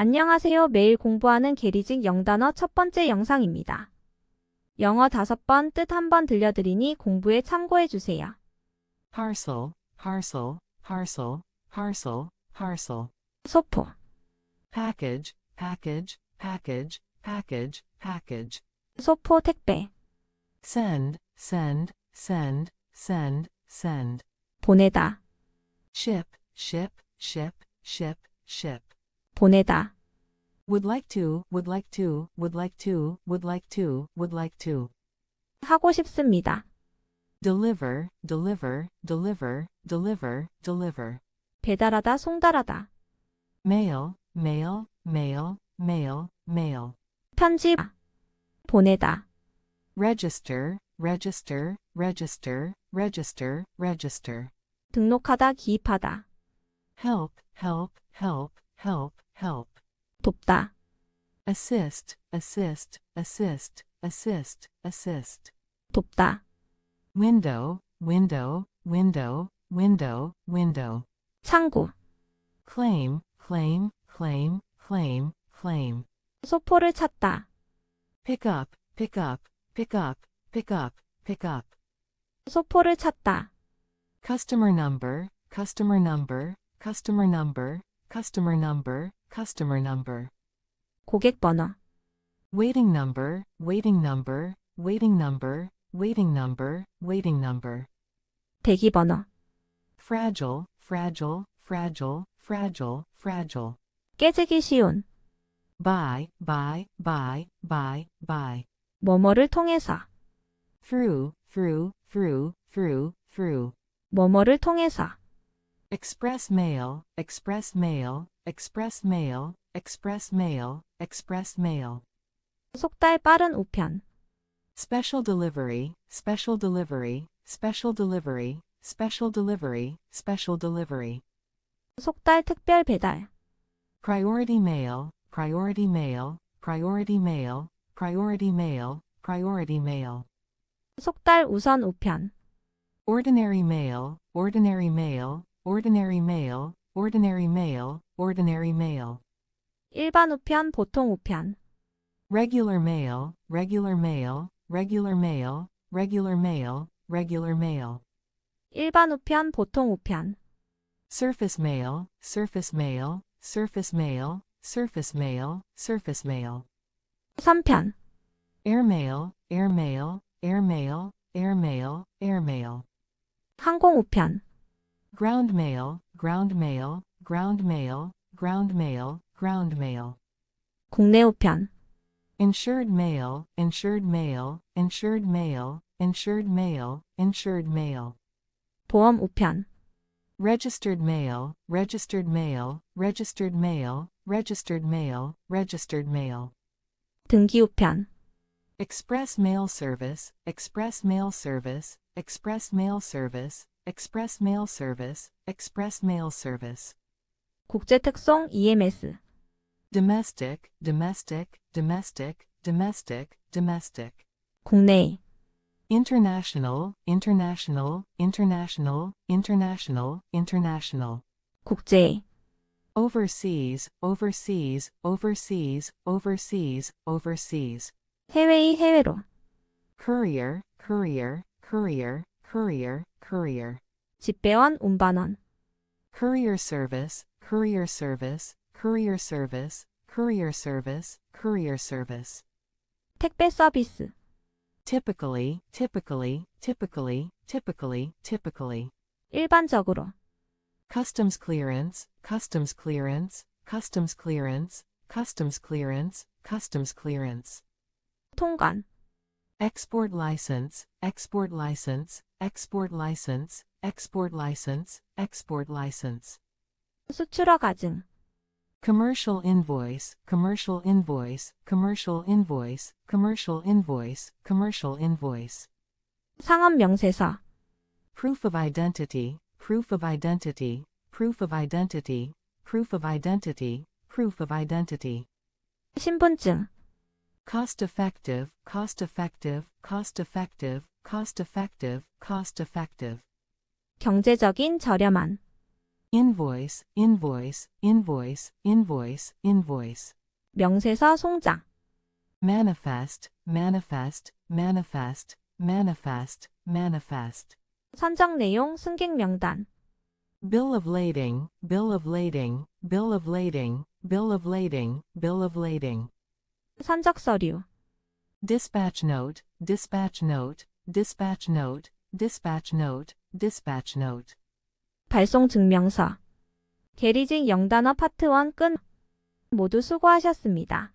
안녕하세요. 매일 공부하는 게리직 영단어 첫 번째 영상입니다. 영어 다섯 번, 뜻 한 번 들려드리니 공부에 참고해 주세요. parcel, parcel, parcel, parcel, parcel, 소포, package, package, package, package, package, 소포 택배, send, send, send, send, send, 보내다, ship, ship, ship, ship, ship, 보내다, would like to, would like to, would like to, would like to, would like to, 하고 싶습니다. deliver, deliver, deliver, deliver, deliver, 배달하다, 송달하다, mail, mail, mail, mail, mail, 편지, 보내다, register, register, register, register, register, 등록하다, 기입하다, help, help, help, help, help, 돕다, assist, assist, assist, assist, assist, 돕다, window, window, window, window, window, 창구, claim, claim, claim, claim, claim, 소포를 찾다, pick up, pick up, pick up, pick up, pick up, 소포를 찾다, customer number, customer number, customer number, customer number, customer number, 고객 번호, waiting number, waiting number, waiting number, waiting number, waiting number, 대기 번호, fragile, fragile, fragile, fragile, fragile, 깨지기 쉬운, buy, buy, buy, buy, buy, 뭐뭐를 통해서, through, through, through, through, through, 뭐뭐를 통해서, express mail, express mail, express mail, express mail, express mail, 속달 빠른 우편, special delivery, special delivery, special delivery, special delivery, special delivery, 속달 특별 배달, priority mail, priority mail, priority mail, priority mail, priority mail, 속달 우선 우편, ordinary mail, ordinary mail, ordinary mail, ordinary mail, ordinary mail, 일반 우편, 보통 우편, regular mail, regular mail, regular mail, regular mail, regular mail, 일반 우편, 보통 우편, surface mail, surface mail, surface mail, surface mail, surface mail, 선편, airmail, airmail, airmail, airmail, airmail, 항공 우편, ground mail, ground mail, ground mail, ground mail, ground mail, 국내 우편, insured mail, insured mail, insured mail, insured mail, insured mail, 보험 우편, registered mail, registered mail, registered mail, registered mail, registered mail, 등기 우편, express mail service, express mail service, express mail service, express mail service, express mail service, 국제 특송 EMS, domestic, domestic, domestic, domestic, domestic, 국내, international, international, international, international, international, 국제, overseas, overseas, overseas, overseas, overseas, 해외의 해외로, courier, courier, courier, courier, courier, 집배원 운반원, courier service, courier service, courier service, courier service, courier service, 택배 서비스, typically, typically, typically, typically, typically, 일반적으로, customs clearance, customs clearance, customs clearance, customs clearance, customs clearance, 통관, export license, export license, export license, export license, export license, 수출허 가증, commercial invoice, commercial invoice, commercial invoice, commercial invoice, commercial invoice, 상업 명세서, proof of identity, proof of identity, proof of identity, proof of identity, proof of identity, 신분증, cost effective, cost effective, cost effective, cost effective, cost effective, 경제적인 저렴한, invoice, invoice, invoice, invoice, invoice, 명세서 송장, manifest, manifest, manifest, manifest, manifest, 선정 내용 승객 명단, bill of lading, bill of lading, bill of lading, bill of lading, bill of lading, 선적 서류, dispatch note, dispatch note, dispatch note, dispatch note, dispatch note. 발송 증명서. 게리직 영단어 파트 1 끝. 모두 수고하셨습니다.